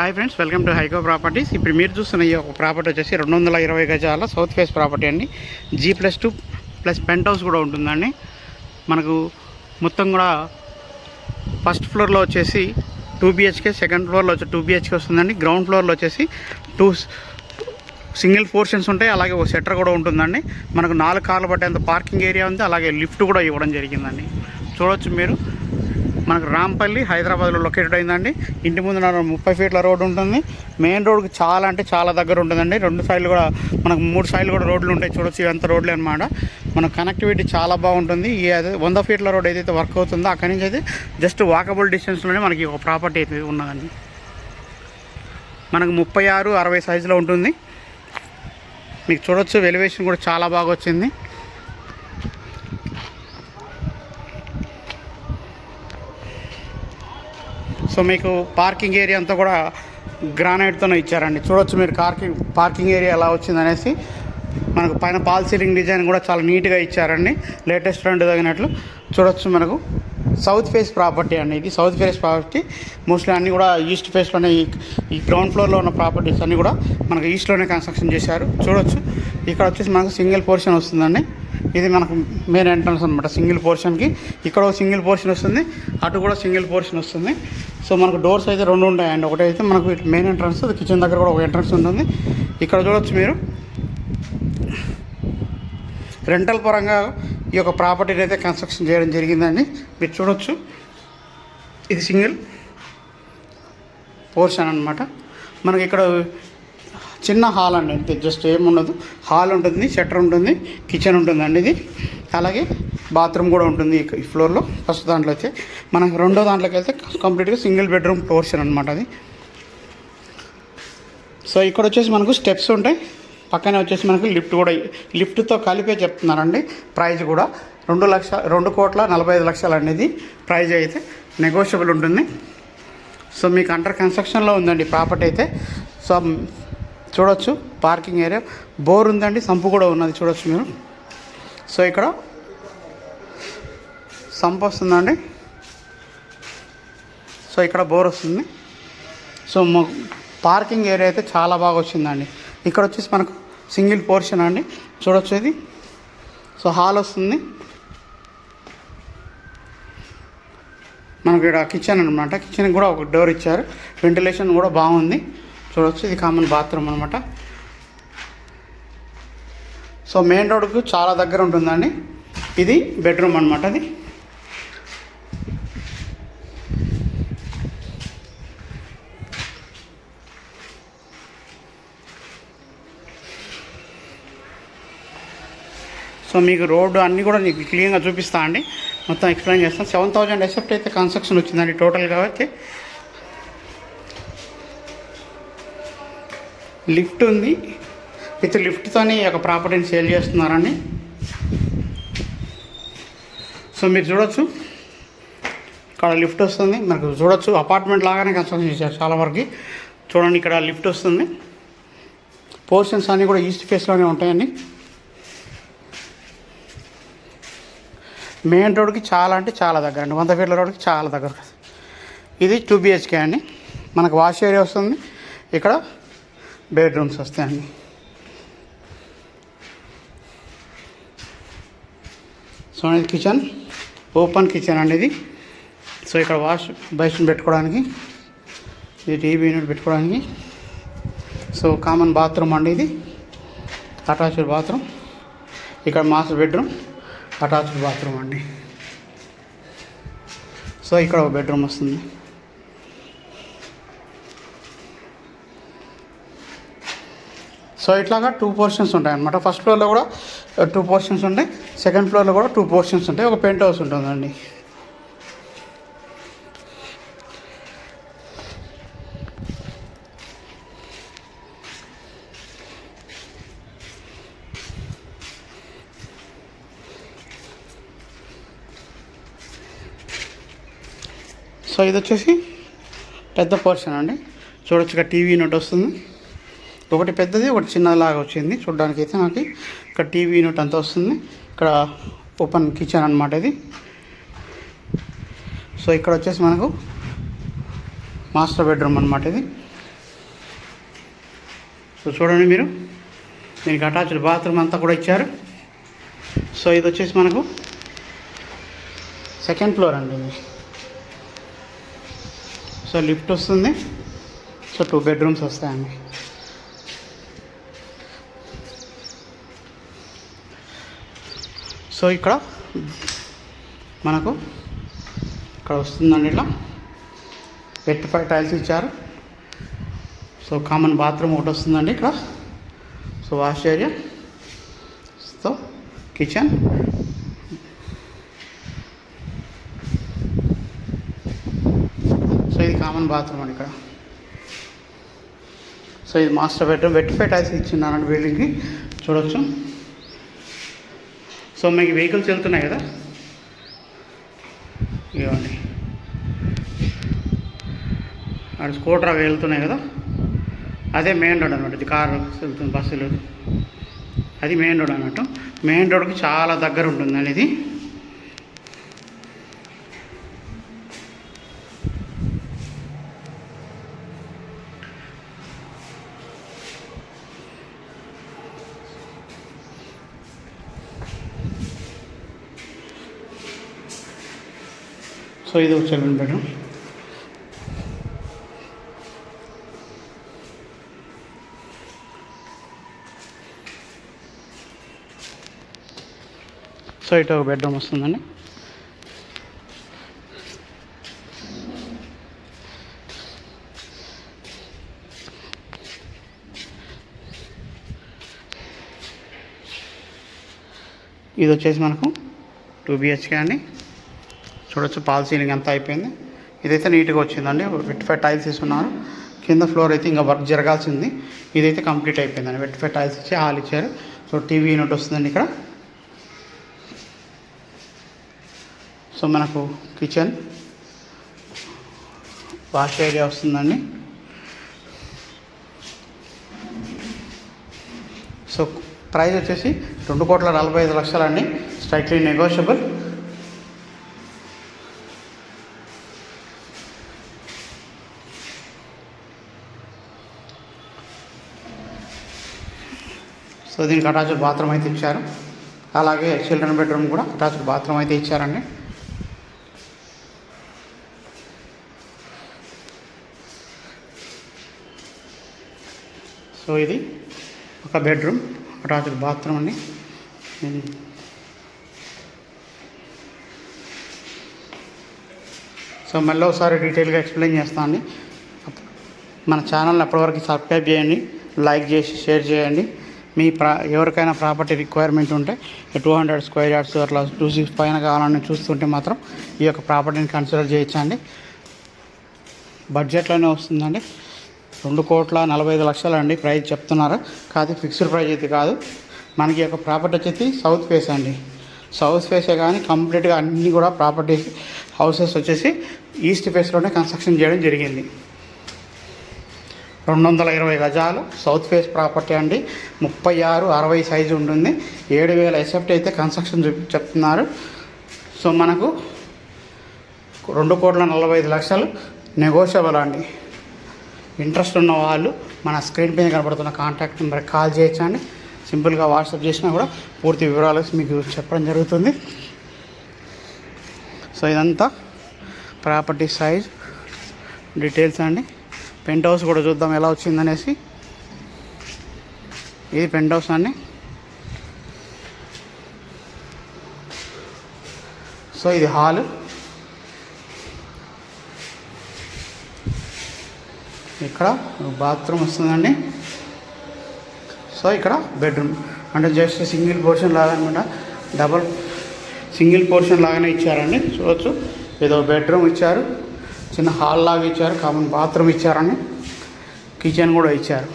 Hi friends welcome to Haiko properties. ఇప్పుడు మీరు చూస్తున్న ఈ ఒక ప్రాపర్టీ వచ్చేసి రెండు వందల ఇరవై గజాల సౌత్ ఫేస్ ప్రాపర్టీ అండి. G plus two plus penthouse కూడా ఉంటుందండి. మనకు మొత్తం కూడా ఫస్ట్ ఫ్లోర్లో వచ్చేసి టూ బిహెచ్కే సెకండ్ ఫ్లోర్లో వచ్చి టూ బిహెచ్కే వస్తుందండి. గ్రౌండ్ ఫ్లోర్లో వచ్చేసి టూ సింగిల్ పోర్షన్స్ ఉంటాయి. అలాగే ఒక సెటర్ కూడా ఉంటుందండి. మనకు నాలుగు కార్లు పట్టేంత పార్కింగ్ ఏరియా ఉంది. అలాగే లిఫ్ట్ కూడా ఇవ్వడం జరిగిందండి. చూడొచ్చు మీరు. మనకు రాంపల్లి హైదరాబాద్లో లొకేటెడ్ అయిందండి. ఇంటి ముందు ముప్పై ఫీట్ల రోడ్డు ఉంటుంది. మెయిన్ రోడ్కి చాలా అంటే చాలా దగ్గర ఉంటుందండి. రెండు సైడ్లు కూడా మనకు మూడు సైడ్లు కూడా రోడ్లు ఉంటాయి. చూడొచ్చు ఇవంత రోడ్లే అనమాట మన కనెక్టివిటీ చాలా బాగుంటుంది. ఈ అదే వంద ఫీట్ల రోడ్ ఏదైతే వర్క్ అవుతుందో అక్కడి నుంచి అయితే జస్ట్ వాకబుల్ డిస్టెన్స్లోనే మనకి ఒక ప్రాపర్టీ అయితే ఉన్నదండి. మనకు ముప్పై ఆరు అరవై సైజులో ఉంటుంది. మీకు చూడొచ్చు వెలివేషన్ కూడా చాలా బాగా వచ్చింది. సో మీకు పార్కింగ్ ఏరియా అంతా కూడా గ్రానైట్తోనే ఇచ్చారండి. చూడొచ్చు మీరు పార్కింగ్ పార్కింగ్ ఏరియా ఎలా వచ్చింది అనేసి మనకు పైన పాల్ సీలింగ్ డిజైన్ కూడా చాలా నీట్గా ఇచ్చారండి. లేటెస్ట్ రెండు తగినట్లు. చూడొచ్చు మనకు సౌత్ ఫేస్ ప్రాపర్టీ అండి ఇది. South face property. మోస్ట్లీ అన్నీ కూడా ఈస్ట్ ఫేస్లోనే ఈ ఈ గ్రౌండ్ ఫ్లోర్లో ఉన్న ప్రాపర్టీస్ అన్నీ కూడా మనకు ఈస్ట్లోనే కన్స్ట్రక్షన్ చేశారు. చూడొచ్చు. ఇక్కడ వచ్చేసి మనకు సింగిల్ పోర్షన్ వస్తుందండి. ఇది మనకు మెయిన్ ఎంట్రన్స్ అనమాట సింగిల్ పోర్షన్కి. ఇక్కడ ఒక సింగిల్ పోర్షన్ వస్తుంది. అటు కూడా సింగిల్ పోర్షన్ వస్తుంది. సో మనకు డోర్స్ అయితే రెండు ఉంటాయండి. ఒకటైతే మనకు మెయిన్ ఎంట్రన్స్ కిచెన్ దగ్గర కూడా ఒక ఎంట్రన్స్ ఉంటుంది. ఇక్కడ చూడొచ్చు మీరు. రెంటల్ పరంగా ఈ యొక్క ప్రాపర్టీని అయితే కన్స్ట్రక్షన్ చేయడం జరిగిందండి. మీరు చూడొచ్చు. ఇది సింగిల్ పోర్షన్ అనమాట మనకి ఇక్కడ చిన్న హాల్ అండి అంతే జస్ట్ ఏముండదు. హాల్ ఉంటుంది షట్టర్ ఉంటుంది కిచెన్ ఉంటుందండి ఇది. అలాగే బాత్రూమ్ కూడా ఉంటుంది ఈ- ఫ్లోర్లో ఫస్ట్ దాంట్లో అయితే. మనకి రెండో దాంట్లోకి వెళ్తే కంప్లీట్గా సింగిల్ బెడ్రూమ్ పోర్షన్ అనమాట అది. సో ఇక్కడ వచ్చేసి మనకు స్టెప్స్ ఉంటాయి. పక్కనే వచ్చేసి మనకు లిఫ్ట్ కూడా లిఫ్ట్తో కలిపే చెప్తున్నారండి. ప్రైజ్ కూడా రెండు లక్ష రెండు కోట్ల నలభై ఐదు లక్షలు అనేది ప్రైజ్ అయితే నెగోషియబుల్ ఉంటుంది. సో మీకు అండర్ కన్స్ట్రక్షన్లో ఉందండి ప్రాపర్టీ అయితే. సో చూడొచ్చు పార్కింగ్ ఏరియా బోర్ ఉందండి సంపు కూడా ఉన్నది చూడొచ్చు మీరు. సో ఇక్కడ సంపు వస్తుందండి. సో ఇక్కడ బోర్ వస్తుంది. సో పార్కింగ్ ఏరియా అయితే చాలా బాగా వచ్చిందండి. ఇక్కడ వచ్చేసి మనకు సింగిల్ పోర్షన్ అండి. చూడొచ్చు ఇది. సో హాల్ వస్తుంది. మనకి ఇక్కడ కిచెన్ అనమాట కిచెన్కి కూడా ఒక డోర్ ఇచ్చారు. వెంటిలేషన్ కూడా బాగుంది. చూడొచ్చు. ఇది కామన్ బాత్రూమ్ అనమాట సో మెయిన్ రోడ్కు చాలా దగ్గర ఉంటుందండి. ఇది బెడ్రూమ్ అనమాట అది. సో మీకు రోడ్డు అన్నీ కూడా నీకు క్లియర్గా చూపిస్తా అండి. మొత్తం ఎక్స్ప్లెయిన్ చేస్తాను. సెవెన్ థౌజండ్ ఎసెప్ట్ అయితే కన్స్ట్రక్షన్ వచ్చిందండి టోటల్గా కాబట్టి. లిఫ్ట్ ఉంది. విత్ లిఫ్ట్తోని ఒక ప్రాపర్టీని సేల్ చేస్తున్నారండి సో మీరు చూడొచ్చు. ఇక్కడ లిఫ్ట్ వస్తుంది. మనకు చూడొచ్చు. అపార్ట్మెంట్ లాగానే కన్స్ట్రక్షన్ చేశారు చాలా వరకు. చూడండి ఇక్కడ లిఫ్ట్ వస్తుంది. పోర్షన్స్ అన్నీ కూడా ఈస్ట్ ఫేస్లోనే ఉంటాయండి. మెయిన్ రోడ్కి చాలా అంటే చాలా దగ్గర అండి. వంద ఫీట్ల రోడ్కి చాలా దగ్గర ఇది టూ బిహెచ్కే అండి. మనకు వాష్ ఏరియా వస్తుంది. ఇక్కడ బెడ్రూమ్స్ వస్తాయండి. సో అనేది కిచెన్ ఓపెన్ కిచెన్ అనేది సో ఇక్కడ వాష్ బేసిన్ పెట్టుకోవడానికి ఇది టీవీ యూనిట్ పెట్టుకోవడానికి. సో కామన్ బాత్రూమ్ అండి ఇది అటాచ్డ్ బాత్రూమ్. ఇక్కడ మాస్టర్ బెడ్రూమ్ అటాచ్డ్ బాత్రూమ్ అండి. సో ఇక్కడ ఒక బెడ్రూమ్ వస్తుంది. సో ఇట్లాగా టూ పోర్షన్స్ ఉంటాయన్నమాట ఫస్ట్ ఫ్లోర్లో కూడా uh, టూ పోర్షన్స్ ఉంటాయి. సెకండ్ ఫ్లోర్లో కూడా టూ పోర్షన్స్ ఉంటాయి. ఒక పెంట్ హౌస్ ఉంటుందండి. సో ఇది వచ్చేసి పెద్ద పోర్షన్ అండి. చూడొచ్చు ఇక్కడ టీవీ నోట్ వస్తుంది. ఒకటి పెద్దది ఒకటి చిన్నదిలాగా వచ్చింది. చూడడానికి అయితే నాకు ఇక్కడ టీవీ యూనిట్ అంతా వస్తుంది. ఇక్కడ ఓపెన్ కిచెన్ అనమాట ఇది. సో ఇక్కడ వచ్చేసి మనకు మాస్టర్ బెడ్రూమ్ అనమాట ఇది. సో చూడండి మీరు. దీనికి అటాచ్డ్ బాత్రూమ్ అంతా కూడా ఇచ్చారు. సో ఇది వచ్చేసి మనకు సెకండ్ ఫ్లోర్ అండి ఇది. సో లిఫ్ట్ వస్తుంది. సో టూ బెడ్రూమ్స్ వస్తాయండి. సో ఇక్కడ మనకు ఇక్కడ వస్తుందండి ఇట్లా. ఫైవ్ టైల్స్ ఇచ్చారు. సో కామన్ బాత్రూమ్ ఒకటి వస్తుందండి ఇక్కడ. So wash area so kitchen so ఇది కామన్ బాత్రూమ్ అండి ఇక్కడ. సో ఇది మాస్టర్ బెడ్రూమ్ వెట్టిఫై టైల్స్ ఇచ్చిన్నారండి బిల్డింగ్కి చూడొచ్చు. సో మీకు వెహికల్స్ వెళ్తున్నాయి కదా? ఇవ్వండి అక్కడ స్కూటర్ అవి వెళ్తున్నాయి కదా? అదే మెయిన్ రోడ్ అనమాట ఇది కారు వెళ్తుంది బస్సులు అది మెయిన్ రోడ్ అన్నట్టు. మెయిన్ రోడ్కి చాలా దగ్గర ఉంటుందండి ఇది సో ఇది ఒక సెవెన్ బెడ్రూమ్. సో ఇటు ఒక బెడ్రూమ్ వస్తుందండి. ఇది వచ్చేసి మనకు టూ బిహెచ్కే అండి. చూడొచ్చు పాల్ సీలింగ్ అంతా అయిపోయింది. ఇదైతే నీట్గా వచ్చిందండి. వెట్టిఫై టైల్స్ ఇస్తున్నారు కింద ఫ్లోర్ అయితే ఇంకా వర్క్ జరగాల్సింది. ఇదైతే కంప్లీట్ అయిపోయిందండి. వెట్టిఫై టైల్స్ ఇచ్చి హాల్ ఇచ్చారు. సో టీవీ యూనిట్ వస్తుందండి ఇక్కడ. సో మనకు కిచెన్ వాష్ ఏరియా వస్తుందండి. సో ప్రైస్ వచ్చేసి రెండు కోట్ల నలభై ఐదు లక్షలండి. Strictly negotiable. సో దీనికి అటాచ్డ్ బాత్రూమ్ అయితే ఇచ్చారు. అలాగే చిల్డ్రన్ బెడ్రూమ్ కూడా అటాచ్డ్ బాత్రూమ్ అయితే ఇచ్చారండి. సో ఇది ఒక బెడ్రూమ్ అటాచ్డ్ బాత్రూమ్ అండి. సో మళ్ళీ ఒకసారి డీటెయిల్గా ఎక్స్ప్లెయిన్ చేస్తాను అండి. మన ఛానల్ని అప్పటివరకు సబ్స్క్రైబ్ చేయండి లైక్ చేసి షేర్ చేయండి. మీ ప్రా ఎవరికైనా ప్రాపర్టీ రిక్వైర్మెంట్ ఉంటే టూ హండ్రెడ్ స్క్వేర్ యార్డ్స్ అట్లా టూ సిక్స్ పైన కావాలని చూస్తుంటే మాత్రం ఈ యొక్క ప్రాపర్టీని కన్సిడర్ చేయొచ్చండి. బడ్జెట్లోనే వస్తుందండి. రెండు కోట్ల నలభై ఐదు లక్షలు అండి ప్రైస్ చెప్తున్నారు. కాదు ఫిక్స్డ్ ప్రైస్ అయితే కాదు. మనకి యొక్క ప్రాపర్టీ వచ్చేసి సౌత్ ఫేస్ అండి. సౌత్ ఫేసే కానీ కంప్లీట్గా అన్నీ కూడా ప్రాపర్టీస్ హౌసెస్ వచ్చేసి ఈస్ట్ ఫేస్లోనే కన్స్ట్రక్షన్ చేయడం జరిగింది. రెండు వందల ఇరవై గజాలు. సౌత్ ఫేస్ ప్రాపర్టీ అండి. ముప్పై ఆరు అరవై సైజు ఉంటుంది. ఏడు వేల ఎసెప్ట్ అయితే కన్స్ట్రక్షన్ చూపి చెప్తున్నారు. సో మనకు రెండు కోట్ల నలభై ఐదు లక్షలు నెగోషియబుల్ అండి. ఇంట్రెస్ట్ ఉన్న వాళ్ళు మన స్క్రీన్ పైన కనబడుతున్న కాంటాక్ట్ నెంబర్కి కాల్ చేయొచ్చండి. సింపుల్గా వాట్సాప్ చేసినా కూడా పూర్తి వివరాలు మీకు చెప్పడం జరుగుతుంది. సో ఇదంతా ప్రాపర్టీ సైజ్ డీటెయిల్స్ అండి. పెంట్ హౌస్ కూడా చూద్దాం ఎలా వచ్చిందనేసి. ఇది పెంట్ హౌస్ అండి. సో ఇది హాల్. ఇక్కడ బాత్రూమ్ వస్తుందండి. సో ఇక్కడ బెడ్రూమ్. అంటే జస్ట్ సింగిల్ పోర్షన్ లాగా అనమాట. డబల్ సింగిల్ పోర్షన్ లాగానే ఇచ్చారండి. చూడొచ్చు. ఏదో బెడ్రూమ్ ఇచ్చారు. చిన్న హాల్ లాగా ఇచ్చారు కామన్ బాత్రూమ్ ఇచ్చారని. కిచెన్ కూడా ఇచ్చారు.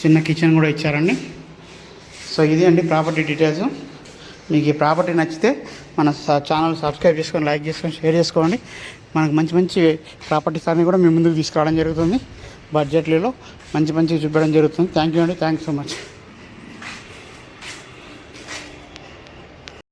చిన్న కిచెన్ కూడా ఇచ్చారండి. సో ఇది అండి ప్రాపర్టీ డీటెయిల్స్. మీకు ఈ ప్రాపర్టీ నచ్చితే మన ఛానల్ సబ్స్క్రైబ్ చేసుకొని లైక్ చేసుకొని షేర్ చేసుకోండి. మనకు మంచి మంచి ప్రాపర్టీస్ అన్నీ కూడా మీ ముందుకు తీసుకురావడం జరుగుతుంది. బడ్జెట్లలో మంచి మంచి చూపించడం జరుగుతుంది. థ్యాంక్ యూ అండి. Thank you so much.